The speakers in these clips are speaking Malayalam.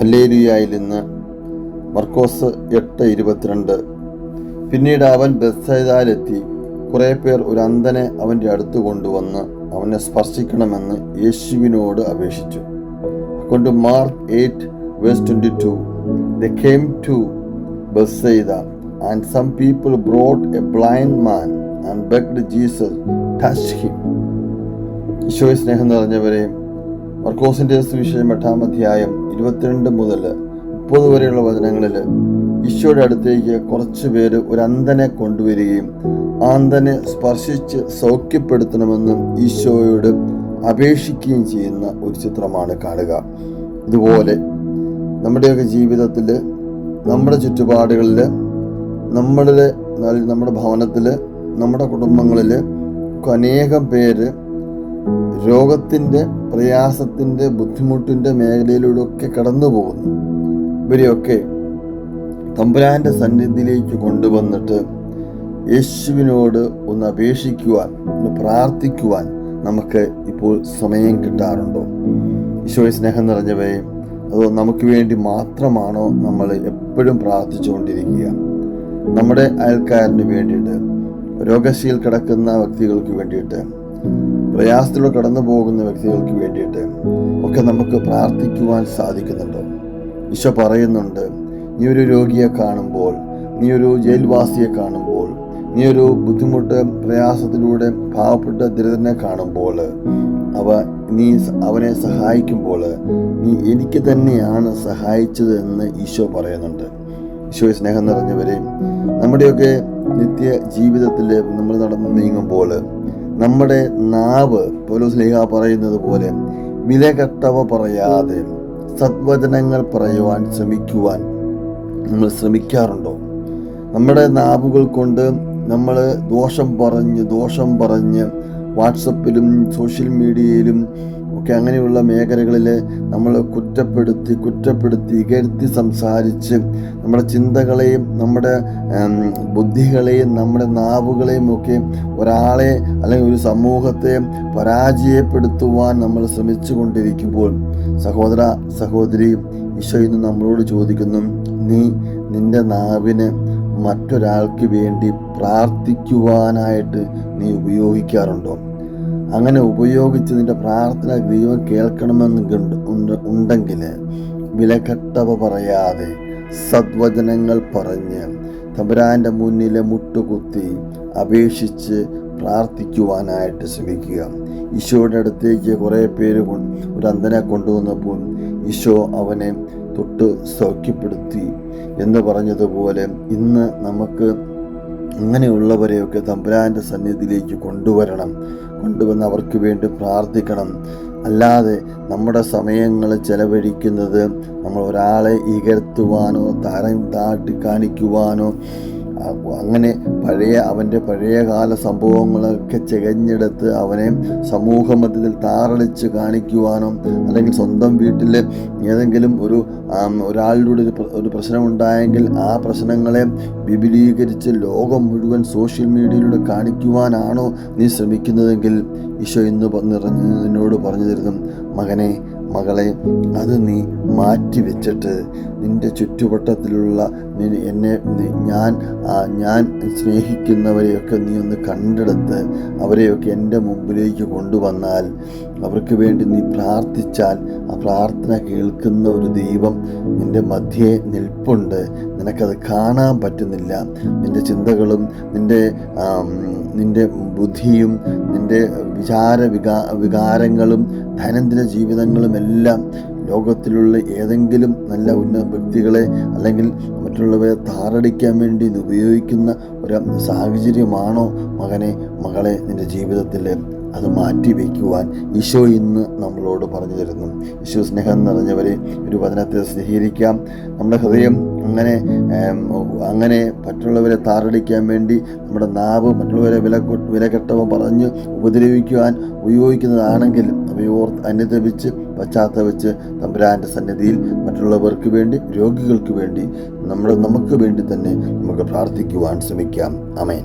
ഹല്ലേലുയായിൽ നിന്ന് മർക്കോസ് എട്ട് ഇരുപത്തിരണ്ട്. പിന്നീട് അവൻ ബസ്സൈതാലെത്തി കുറേ പേർ ഒരു അന്ധനെ അവന്റെ അടുത്ത് കൊണ്ടുവന്ന് അവനെ സ്പർശിക്കണമെന്ന് യേശുവിനോട് അപേക്ഷിച്ചു. കൊണ്ട് Mark eight verse twenty two. The came to Bethsaida and some people brought a blind man and begged Jesus touch him ഈശോയെ സ്നേഹം നിറഞ്ഞവരെ മർക്കോസിന്റെ സുവിശേഷം എട്ടാം അധ്യായം ഇരുപത്തിരണ്ട് മുതൽ മുപ്പത് വരെയുള്ള വചനങ്ങളിൽ ഈശോയുടെ അടുത്തേക്ക് കുറച്ച് പേര് ഒരു അന്ധനെ കൊണ്ടുവരികയും ആ അന്ധനെ സ്പർശിച്ച് സൗഖ്യപ്പെടുത്തണമെന്നും ഈശോയോട് അപേക്ഷിക്കുകയും ചെയ്യുന്ന ഒരു ചിത്രമാണ് കാണുക. ഇതുപോലെ നമ്മുടെയൊക്കെ ജീവിതത്തിൽ നമ്മുടെ ചുറ്റുപാടുകളിൽ നമ്മളിലെ നമ്മുടെ ഭവനത്തിൽ നമ്മുടെ കുടുംബങ്ങളിൽ അനേകം പേര് രോഗത്തിന്റെ പ്രയാസത്തിന്റെ ബുദ്ധിമുട്ടിന്റെ മേഖലയിലൂടെയൊക്കെ കടന്നു പോകുന്നു ഇവരെയൊക്കെ തമ്പുരാന്റെ സന്നിധിയിലേക്ക് കൊണ്ടുവന്നിട്ട് യേശുവിനോട് ഒന്ന് അപേക്ഷിക്കുവാൻ ഒന്ന് പ്രാർത്ഥിക്കുവാൻ നമുക്ക് ഇപ്പോൾ സമയം കിട്ടാറുണ്ടോ? ഈശോയെ സ്നേഹം നിറഞ്ഞവയെ അതോ നമുക്ക് വേണ്ടി മാത്രമാണോ നമ്മൾ എപ്പോഴും പ്രാർത്ഥിച്ചുകൊണ്ടിരിക്കുക? നമ്മുടെ അയൽക്കാരന് വേണ്ടിയിട്ട് രോഗശീൽ കിടക്കുന്ന വ്യക്തികൾക്ക് വേണ്ടിയിട്ട് പ്രയാസത്തിലൂടെ കടന്നു പോകുന്ന വ്യക്തികൾക്ക് വേണ്ടിയിട്ട് ഒക്കെ നമുക്ക് പ്രാർത്ഥിക്കുവാൻ സാധിക്കുന്നുണ്ടോ. ഈശോ പറയുന്നുണ്ട് നീ ഒരു രോഗിയെ കാണുമ്പോൾ നീ ഒരു ജയിൽവാസിയെ കാണുമ്പോൾ നീ ഒരു ബുദ്ധിമുട്ട് പ്രയാസത്തിലൂടെ പാവപ്പെട്ട ദരിദ്രനെ കാണുമ്പോൾ അവ നീ അവനെ സഹായിക്കുമ്പോൾ നീ എനിക്ക് തന്നെയാണ് സഹായിച്ചത് എന്ന് ഈശോ പറയുന്നുണ്ട്. ഈശോ സ്നേഹം നിറഞ്ഞവരെ നമ്മുടെയൊക്കെ നിത്യ ജീവിതത്തിൽ നമ്മൾ നടന്നു നീങ്ങുമ്പോൾ നമ്മുടെ നാവ് പോലീസ് ലേഖ പറയുന്നത് പോലെ വിലകെട്ടവ പറയാതെ സദ്വചനങ്ങൾ പറയുവാൻ ശ്രമിക്കുവാൻ നമ്മൾ ശ്രമിക്കാറുണ്ടോ? നമ്മുടെ നാവുകൾ കൊണ്ട് നമ്മൾ ദോഷം പറഞ്ഞ് ദോഷം പറഞ്ഞ് വാട്സപ്പിലും സോഷ്യൽ മീഡിയയിലും ഒക്കെ അങ്ങനെയുള്ള മേഖലകളിൽ നമ്മൾ കുറ്റപ്പെടുത്തി കുറ്റപ്പെടുത്തി ഇകഴ്ത്തി സംസാരിച്ച് നമ്മുടെ ചിന്തകളെയും നമ്മുടെ ബുദ്ധികളെയും നമ്മുടെ നാവുകളെയും ഒക്കെ ഒരാളെ അല്ലെങ്കിൽ ഒരു സമൂഹത്തെ പരാജയപ്പെടുത്തുവാൻ നമ്മൾ ശ്രമിച്ചു കൊണ്ടിരിക്കുമ്പോൾ സഹോദര സഹോദരി ഈശോ ഇന്ന് നമ്മളോട് ചോദിക്കുന്നു നീ നിന്റെ നാവിന് മറ്റൊരാൾക്ക് വേണ്ടി പ്രാർത്ഥിക്കുവാനായിട്ട് നീ ഉപയോഗിക്കാറുണ്ടോ? അങ്ങനെ ഉപയോഗിച്ച് നിന്റെ പ്രാർത്ഥന ദൈവം കേൾക്കണമെന്ന് ഉണ്ടെങ്കിൽ വിലക്കെട്ടവ പറയാതെ സദ്വചനങ്ങൾ പറഞ്ഞ് തമ്പുരാന്റെ മുന്നിലെ മുട്ടുകുത്തി അപേക്ഷിച്ച് പ്രാർത്ഥിക്കുവാനായിട്ട് ശ്രമിക്കുക. ഈശോയുടെ അടുത്തേക്ക് കുറേ പേര് ഒരു അന്ധനെ കൊണ്ടുവന്നപ്പോൾ ഈശോ അവനെ തൊട്ട് സൗഖ്യപ്പെടുത്തി എന്ന് പറഞ്ഞതുപോലെ ഇന്ന് നമുക്ക് അങ്ങനെയുള്ളവരെയൊക്കെ തമ്പുരാന്റെ സന്നിധിയിലേക്ക് കൊണ്ടുവരണം. കൊണ്ടുവന്ന് അവർക്ക് വേണ്ടി പ്രാർത്ഥിക്കണം. അല്ലാതെ നമ്മുടെ സമയങ്ങൾ ചെലവഴിക്കുന്നത് നമ്മൾ ഒരാളെ ഇകഴ്ത്തുവാനോ തരം താട്ടി കാണിക്കുവാനോ അങ്ങനെ പഴയ അവന്റെ പഴയകാല സംഭവങ്ങളൊക്കെ ചികഞ്ഞെടുത്ത് അവനെ സമൂഹമധ്യത്തിൽ താറളിച്ച് കാണിക്കുവാനോ അല്ലെങ്കിൽ സ്വന്തം വീട്ടിൽ ഏതെങ്കിലും ഒരു ഒരാളിലൂടെ ഒരു പ്രശ്നമുണ്ടായെങ്കിൽ ആ പ്രശ്നങ്ങളെ വിപുലീകരിച്ച് ലോകം മുഴുവൻ സോഷ്യൽ മീഡിയയിലൂടെ കാണിക്കുവാനാണോ നീ ശ്രമിക്കുന്നതെങ്കിൽ ഈശോ ഇന്ന് നിറഞ്ഞതിനോട് നിന്നോട് പറഞ്ഞു തരുന്നു. മകനെ മകളെ അത് നീ മാറ്റി വെച്ചിട്ട് നിന്റെ ചുറ്റുവട്ടത്തിലുള്ള എന്നെ ഞാൻ ഞാൻ സ്നേഹിക്കുന്നവരെയൊക്കെ നീ ഒന്ന് കണ്ടെടുത്ത് അവരെയൊക്കെ എന്റെ മുമ്പിലേക്ക് കൊണ്ടുവന്നാൽ അവർക്ക് വേണ്ടി നീ പ്രാർത്ഥിച്ചാൽ ആ പ്രാർത്ഥന കേൾക്കുന്ന ഒരു ദൈവം നിന്റെ മധ്യേ നിൽപ്പുണ്ട്. നിനക്കത് കാണാൻ പറ്റുന്നില്ല. നിന്റെ ചിന്തകളും നിന്റെ നിന്റെ ബുദ്ധിയും നിന്റെ വിചാര വികാ വികാരങ്ങളും ദൈനംദിന ജീവിതങ്ങളും എല്ലാം ലോകത്തിലുള്ള ഏതെങ്കിലും നല്ല ഉന്നത വ്യക്തികളെ അല്ലെങ്കിൽ മറ്റുള്ളവരെ താറടിക്കാൻ വേണ്ടി ഉപയോഗിക്കുന്ന ഒരു സാഹചര്യമാണോ മകനെ മകളെ നിന്റെ ജീവിതത്തിൽ അത് മാറ്റി വയ്ക്കുവാൻ ഈശോ ഇന്ന് നമ്മളോട് പറഞ്ഞു തരുന്നു. ഈശോ സ്നേഹം നിറഞ്ഞവരെ ഒരു വചനത്തെ സ്നേഹീകരിക്കാം നമ്മുടെ ഹൃദയം അങ്ങനെ അങ്ങനെ മറ്റുള്ളവരെ താറടിക്കാൻ വേണ്ടി നമ്മുടെ നാവ് മറ്റുള്ളവരെ വില വിലകെട്ടവും പറഞ്ഞ് ഉപദ്രവിക്കുവാൻ ഉപയോഗിക്കുന്നതാണെങ്കിൽ അവയോർ അനുദപിച്ച് പശ്ചാത്തപിച്ച് തമ്പുരാന്റെ സന്നിധിയിൽ മറ്റുള്ളവർക്ക് വേണ്ടി രോഗികൾക്ക് വേണ്ടി നമ്മൾ നമുക്ക് വേണ്ടി തന്നെ നമുക്ക് പ്രാർത്ഥിക്കുവാൻ ശ്രമിക്കാം. അമേൻ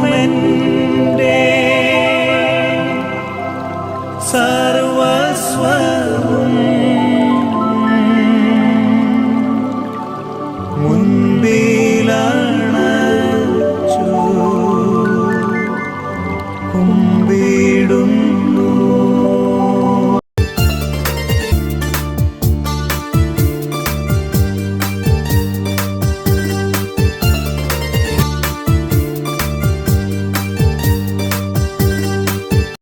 ജീവനുമെന്റെ സർവസ്വം